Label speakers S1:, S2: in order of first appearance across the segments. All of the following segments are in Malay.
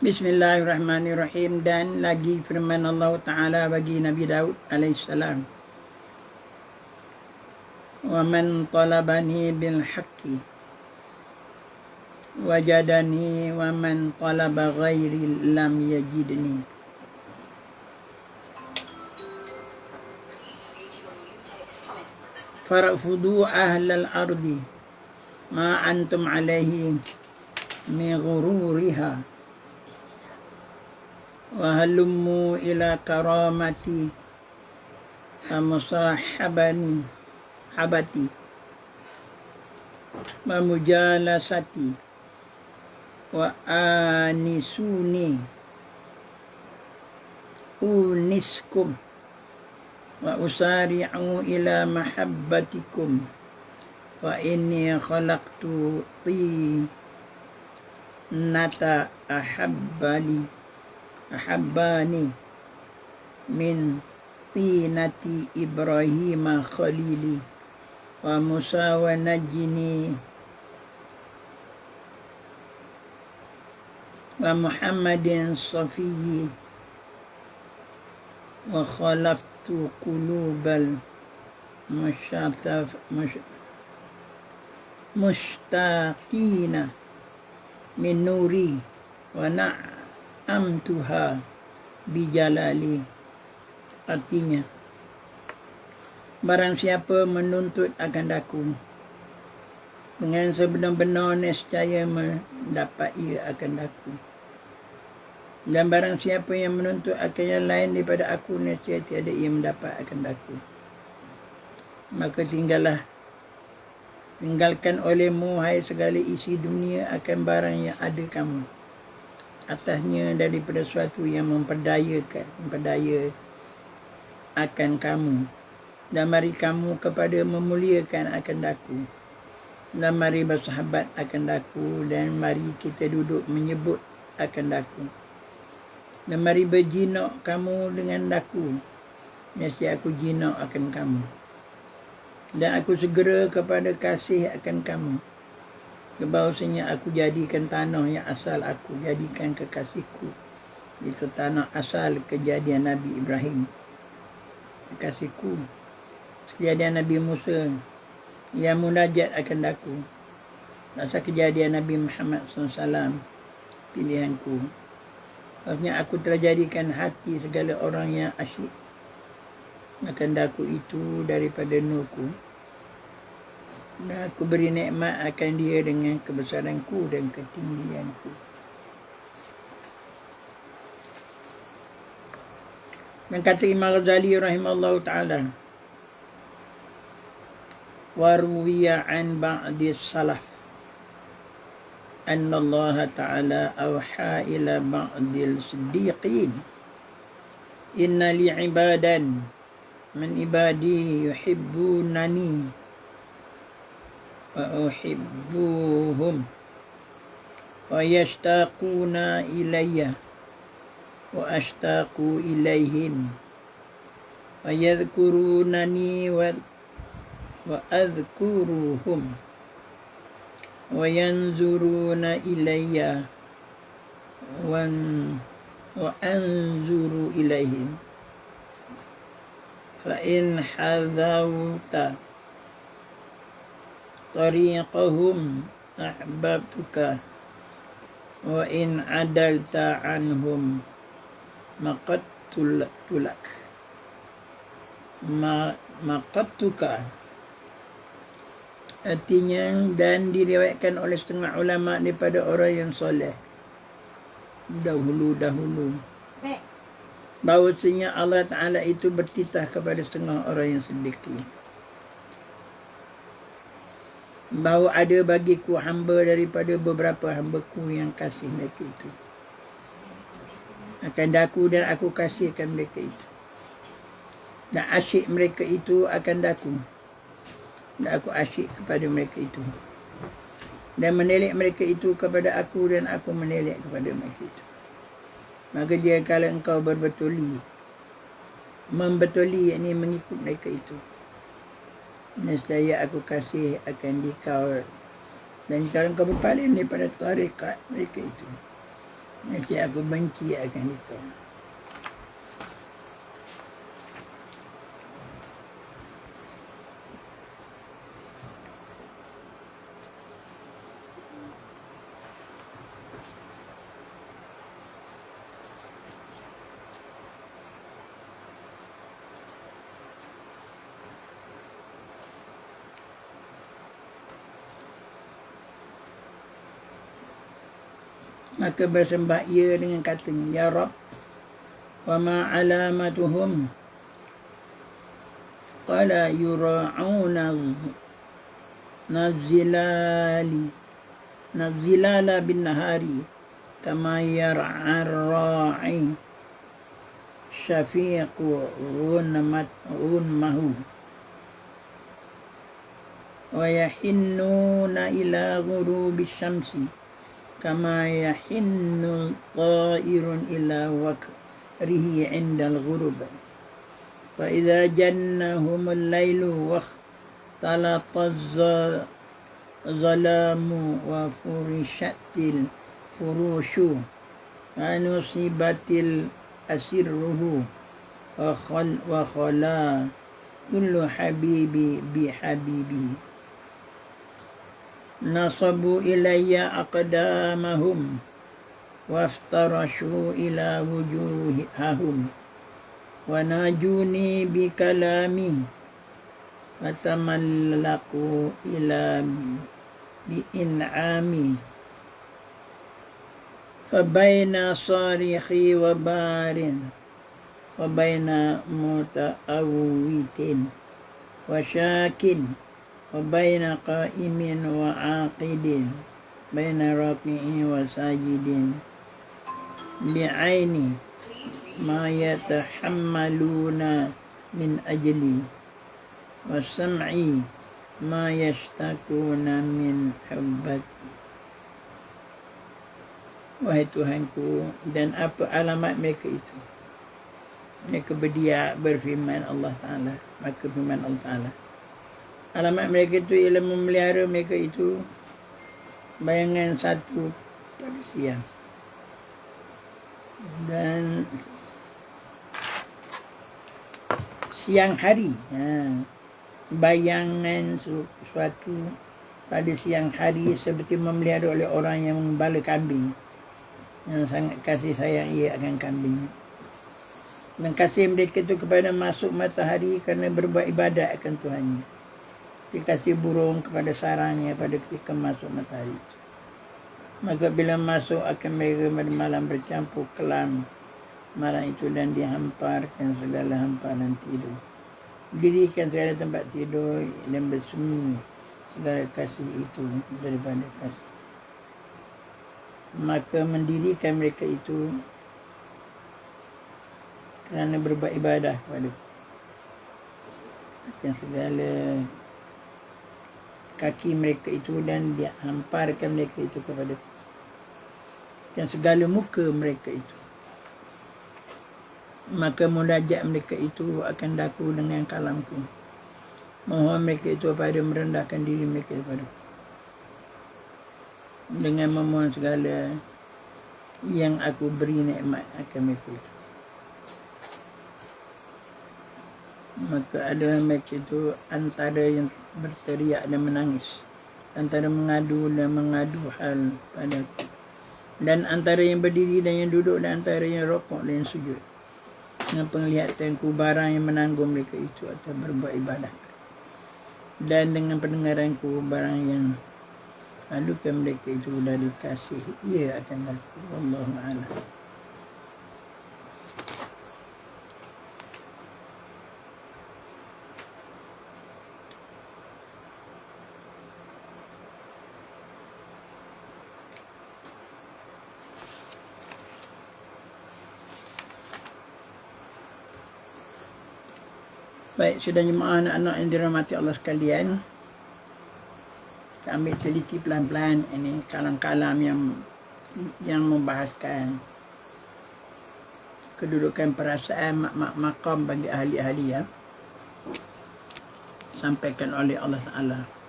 S1: Bismillahirrahmanirrahim dan lagi firman Allah Taala bagi Nabi Daud alaihissalam. Wa man talabani bil haqqi wajadani wa man talaba ghairi lam yajidni. Farfudu ahlal ardi ma antum alaihi min ghururiha. وهلموا إلى كرامتي ومصاحبني حبتي ومجالستي وآنسوني أونسكم وأسارعوا إلى محبتكم وإني خلقت طينة أحب لي أحباني من طينة إبراهيم خليلي وموسى ونجني ومحمد صفي وخلفت قلوب المشتاقين من نوري ونعم amtuha bijalali. Artinya barang siapa menuntut akan daku dengan sebenar-benar nescaya mendapat ia akan daku. Dan barang siapa yang menuntut akan yang lain daripada aku nescaya tiada ia mendapat akan daku. Maka tinggallah tinggalkan olehmu hai segala isi dunia akan barang yang ada kamu atasnya daripada sesuatu yang memperdayakan memperdaya akan kamu. Dan mari kamu kepada memuliakan akan daku. Dan mari bersahabat akan daku dan mari kita duduk menyebut akan daku. Dan mari berjinak kamu dengan daku. Mesti aku jinak akan kamu. Dan aku segera kepada kasih akan kamu Kebahasanya aku jadikan tanah yang asal aku jadikan kekasihku. Itu tanah asal kejadian Nabi Ibrahim. Kekasihku. Kejadian Nabi Musa. Yang munajat akan daku. Masa kejadian Nabi Muhammad SAW. Pilihanku. Maksudnya aku telah jadikan hati segala orang yang asyik. Akan daku itu daripada nurku. Dan aku beri nikmat akan dia dengan kebesaranku dan ketinggianku. Dan kata Imam Ghazali rahimahullah ta'ala. Warwiya an ba'di salaf. Anna Allah ta'ala awha ila ba'di siddiqin. Inna li ibadan min ibadi yuhibbunani وأحبوهم ويشتاقون إلي وأشتاق إليهم ويذكرونني وأذكرهم وينظرون إلي وأنظر إليهم فإن حذوت طريقهم أحببتك وإن عدلت عنهم مقدت لك مقدتك Artinya dan diriwayatkan oleh setengah ulama daripada orang yang soleh dahulu-dahulu. Bahawasanya Allah Ta'ala itu bertitah kepada setengah orang yang sedikit bahawa ada bagiku hamba daripada beberapa hambaku yang kasih mereka itu. Akan daku dan aku kasihkan mereka itu. Dan asyik mereka itu akan daku. Dan aku asyik kepada mereka itu. Dan menelik mereka itu kepada aku dan aku menelik kepada mereka itu. Maka dia kalau engkau berbetuli. Membetuli yakni mengikut mereka itu nescaya aku kasih akan dikau dan sekarang kau berpaling daripada tarikat mereka itu Nanti aku benci akan itu. Maka bersembah ia dengan katanya ya rab wa ma alamatuhum qala yura'una nazilali nazilala bin nahari kama yar'a ra'i syafiqu ghunmat ghunmahu wa yahinnuna ila ghurubi syamsi كما يحن طائر إلى وكره عند الغروب. فإذا جنهم الليل واختلط الظلام وفرشت الفروش ونصبت الأسره وخل وخلا كل حبيب بحبيبه. نصبوا إلي أقدامهم وافترشوا إلى وجوههم وناجوني بكلامي فتملقوا إلى بإنعامي. فبين صارخي وبار وبين متأوت وشاكل وبين قائم وعاقد بين راكع وساجد بعين ما يتحملون من أجلي والسمع ما يشتكون من حبتي Wahai Tuhanku dan apa alamat mereka itu Mereka berdia berfirman Allah Ta'ala Maka firman Allah Ta'ala alamat mereka itu ialah memelihara mereka itu bayangan satu pada siang. Dan siang hari ha, bayangan suatu pada siang hari seperti memelihara oleh orang yang membala kambing. Yang sangat kasih sayang ia akan kambing. Dan kasih mereka itu kepada masuk matahari kerana berbuat ibadat akan Tuhannya dikasih burung kepada sarangnya pada ketika masuk matahari. Maka bila masuk akan mereka pada malam bercampur kelam malam itu dan dihamparkan segala hamparan tidur. Dirikan segala tempat tidur dan bersembunyi segala kasih itu daripada kasih. Maka mendirikan mereka itu kerana berbuat ibadah kepada yang segala kaki mereka itu dan dia hamparkan mereka itu kepada dan segala muka mereka itu. Maka munajat mereka itu akan daku dengan kalamku mohon mereka itu pada merendahkan diri mereka kepada. Dengan memohon segala yang aku beri nikmat akan mereka itu maka ada mereka itu antara yang berteriak dan menangis. Antara mengadu dan mengadu hal padaku dan antara yang berdiri dan yang duduk dan antara yang rokok dan yang sujud. Dengan penglihatanku barang yang menanggung mereka itu atau berbuat ibadah. Dan dengan pendengaranku barang yang adukan mereka itu dari kasih ia akan laku Allahu'alam Baik, sudah jemaah anak-anak yang dirahmati Allah sekalian. Kita ambil teliti pelan-pelan ini kalam-kalam yang yang membahaskan kedudukan perasaan mak-mak makam bagi ahli-ahli ya. Sampaikan oleh Allah Taala.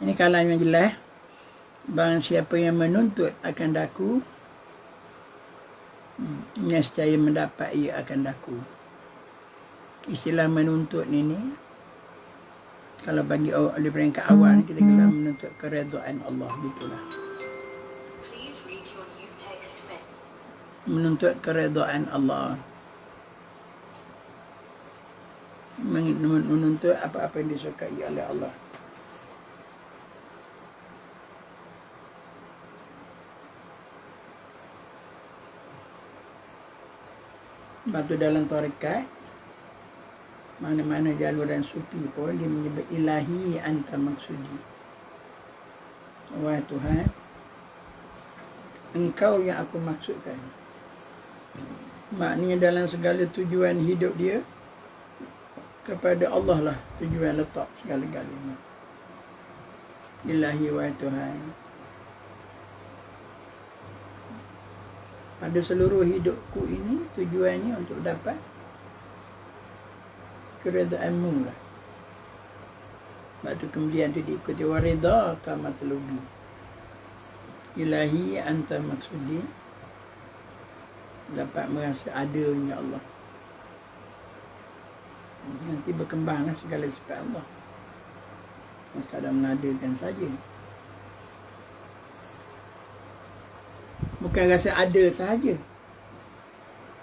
S1: Ini kalam yang jelas. Bang siapa yang menuntut akan daku, hmm, nescaya mendapat ia akan daku. Istilah menuntut ini, kalau bagi oleh peringkat awal, kita kena menuntut keredaan Allah. Itulah. Menuntut keredaan Allah. Menuntut apa-apa yang disukai oleh Allah. Sebab tu dalam tarikat Mana-mana jaluran sufi pun Dia menyebut ilahi anta maksudi. Wahai Tuhan Engkau yang aku maksudkan. Maknanya dalam segala tujuan hidup dia Kepada Allah lah tujuan letak segala-galanya. Ilahi wahai Tuhan pada seluruh hidupku ini tujuannya untuk dapat keredaanmu lah. Sebab tu kemudian tu diikuti warida kamatlubi. Ilahi anta maksudi dapat merasa adanya Allah. Nanti berkembanglah segala sifat Allah. Sekadar mengadakan saja. Bukan rasa ada sahaja.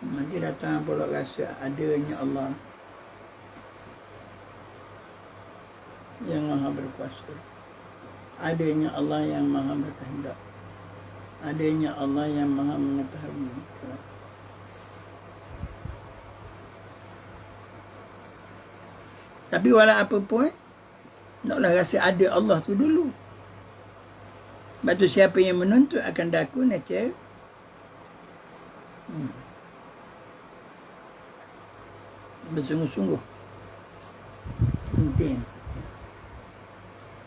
S1: Nanti datang pula rasa adanya Allah. Yang maha berkuasa. Adanya Allah yang maha berkehendak. Adanya Allah yang maha mengetahui. Tapi walau apa pun naklah rasa ada Allah tu dulu sebab tu siapa yang menuntut akan daku nanti hmm. bersungguh-sungguh. Penting.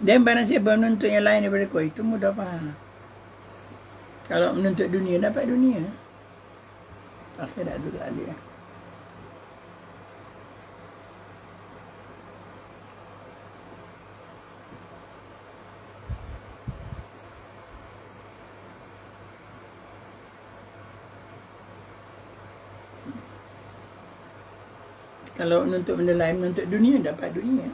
S1: Dan barang siapa menuntut yang lain daripada kau itu mudah faham. Kalau menuntut dunia dapat dunia. Akhirat tu tak ada Kalau menuntut benda lain, menuntut dunia, dapat dunia.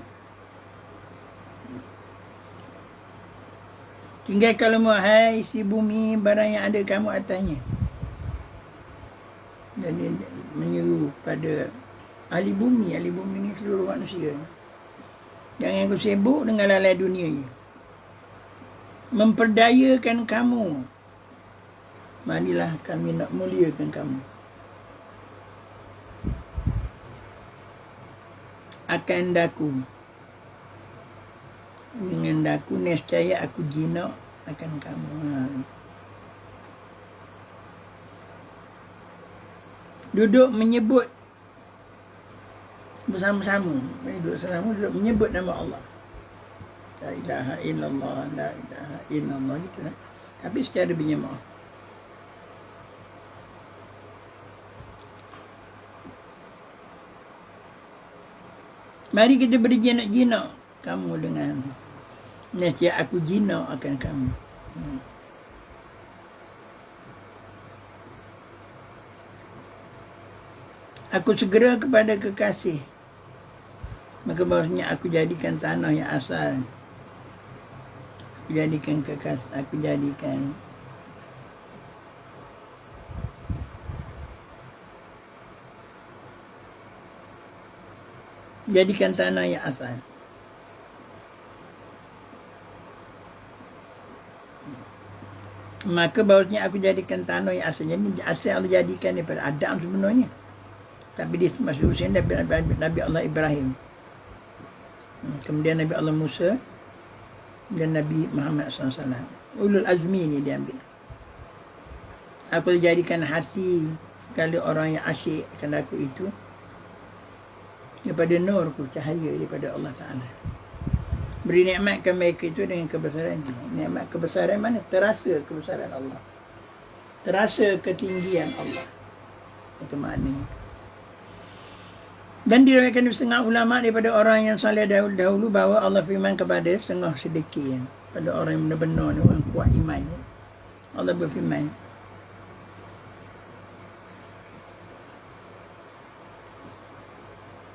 S1: Tinggal kalau mau, hai isi bumi, barang yang ada kamu atasnya. Jadi menyeru pada ahli bumi, ahli bumi ni seluruh manusia. Jangan aku sibuk dengan lalai dunia ni. Memperdayakan kamu. Marilah kami nak muliakan kamu. Akan daku. Dengan daku nescaya aku jinak akan kamu. Ha. duduk menyebut bersama-sama. Duduk bersama duduk menyebut nama Allah. La ilaha illallah la ilaha illallah gitu lah. tapi secara berjemaah Mari kita beri jinak-jinak kamu dengan nasihat aku jinak akan kamu. Hmm. Aku segera kepada kekasih. Maka bahasanya aku jadikan tanah yang asal. Aku jadikan kekasih. Aku jadikan jadikan tanah yang asal. Maka bahawasanya aku jadikan tanah yang asal. Jadi asal Allah jadikan daripada Adam sebenarnya. Tapi dia masuk usia Nabi, Nabi, Allah Ibrahim. Hmm, kemudian Nabi Allah Musa dan Nabi Muhammad SAW. Ulul Azmi ini diambil. Aku jadikan hati kalau orang yang asyik akan aku itu daripada nur ku cahaya daripada Allah Taala. Beri nikmat ke mereka itu dengan kebesaran. Nikmat kebesaran mana? Terasa kebesaran Allah. Terasa ketinggian Allah. Itu maknanya. Dan diriwayatkan di setengah ulama daripada orang yang saleh dahulu, dahulu bahawa Allah firman kepada setengah sedikit pada orang yang benar-benar orang kuat iman Allah berfirman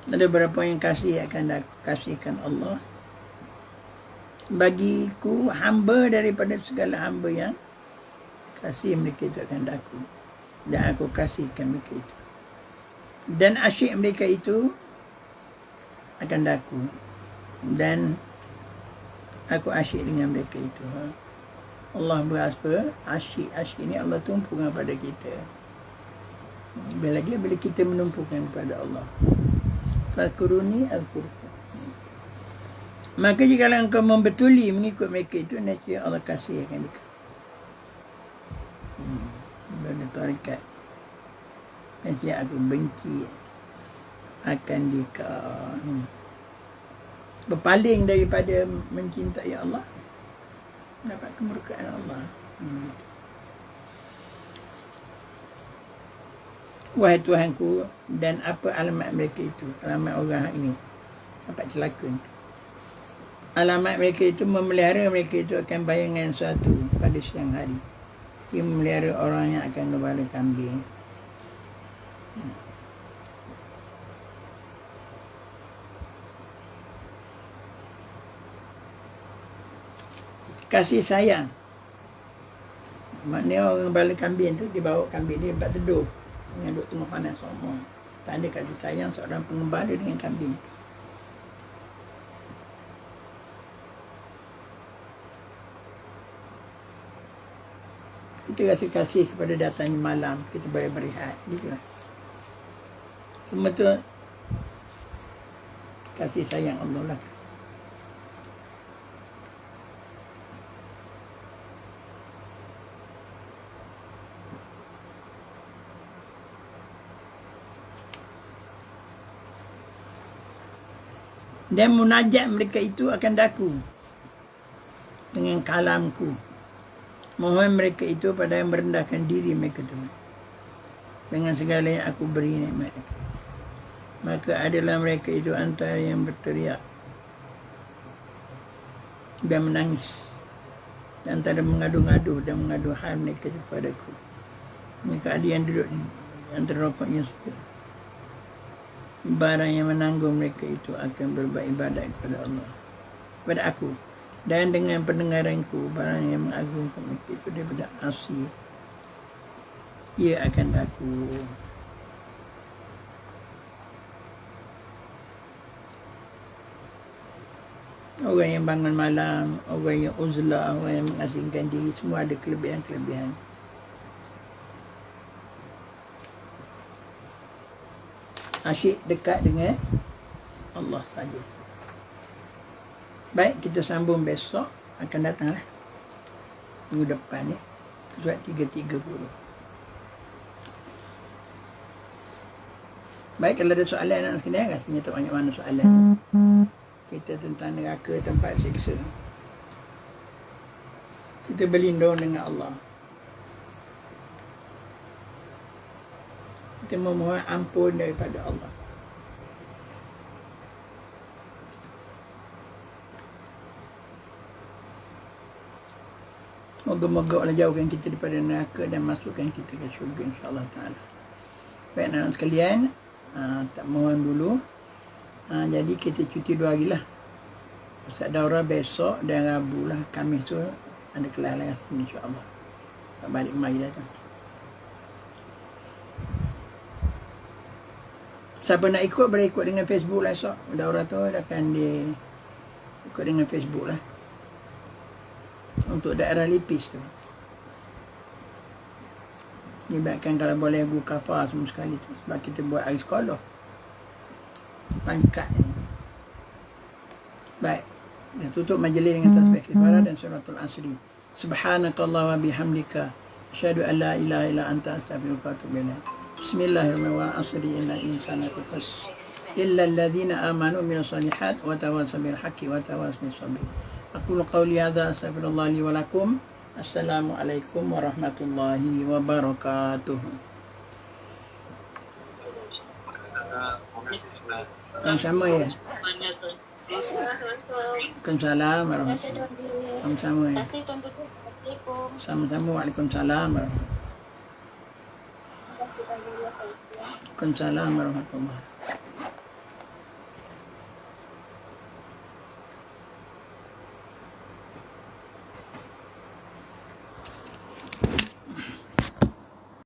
S1: ada beberapa yang kasih akan kasihkan Allah. Bagiku hamba daripada segala hamba yang kasih mereka itu akan daku dan aku kasihkan mereka itu. Dan asyik mereka itu akan daku dan aku asyik dengan mereka itu ha? Allah berasa asyik asyik ini Allah tumpukan pada kita. Bila lagi bila kita menumpukan kepada Allah fakuruni al-qur'an maka jika engkau membetuli mengikut mereka itu nanti Allah kasih akan mereka hmm. Benda tarikat nanti aku benci akan dika hmm. berpaling daripada mencintai Allah dapat kemurkaan Allah hmm. Wahai Tuhanku dan apa alamat mereka itu alamat orang ini. Dapat celaka alamat mereka itu memelihara mereka itu akan bayangan suatu pada siang hari. Dia memelihara orang yang akan kembali kambing. Kasih sayang. Maknanya orang balik kambing tu dia bawa kambing dia tempat teduh dengan duduk tengah panas semua. Tak ada kasih sayang seorang pengembala dengan kambing. Kita rasa kasih kepada datangnya malam. Kita boleh berehat gitu lah semua tu kasih sayang Allah lah dan munajat mereka itu akan daku. Dengan kalamku. Mohon mereka itu pada yang merendahkan diri mereka itu dengan segala yang aku beri nikmat. Maka adalah mereka itu antara yang berteriak. Dan menangis. Dan antara mengadu-ngadu dan mengadu hal mereka kepada aku mereka ada yang duduk antara rokoknya barang yang menanggung mereka itu akan berbuat ibadat kepada Allah. Kepada aku. Dan dengan pendengaranku barang yang mengagungkan mereka itu daripada asli ia akan aku. Orang yang bangun malam orang yang uzlah orang yang mengasingkan diri semua ada kelebihan-kelebihan asyik dekat dengan Allah saja. Baik, kita sambung besok. Akan datang lah. Minggu depan ni. Surat 3.30. Baik, kalau ada soalan nak sekalian, rasanya tak banyak mana soalan. Kita tentang neraka, tempat siksa. Kita berlindung dengan Allah. Kita memohon ampun daripada Allah. Moga-moga Allah jauhkan kita daripada neraka dan masukkan kita ke syurga insyaAllah ta'ala. Baik anak sekalian, uh, tak mohon dulu. Uh, jadi kita cuti dua hari lah. Ustaz Daura besok dan Rabu lah. Kami tu ada kelas lain insyaAllah. Balik mari dah tu. Siapa nak ikut boleh ikut dengan Facebook lah esok. Daurah tu akan di ikut dengan Facebook lah. Untuk daerah Lipis tu. Libatkan kalau boleh buka kafar semua sekali tu. Sebab kita buat hari sekolah. Pangkat ni. Baik. Dan tutup majlis dengan tasbih kifara dan suratul asri. Subhanakallah wa bihamdika. Asyadu an la ilaha illa anta astaghfiruka wa atubu. بسم الله الرحمن الرحيم. إن الإنسان تفس إلا الذين آمنوا من الصالحات وتواصوا بالحق وتواصوا بالصبر. أقول قولي هذا أستغفر الله لي ولكم. السلام عليكم ورحمة الله وبركاته. كم
S2: سامو
S1: يا
S2: كم
S1: سلام ورحمة الله
S2: كم
S1: سامو
S2: يا
S1: سامو سامو عليكم سلام
S2: ورحمة الله warahmatullahi
S1: Terima kasih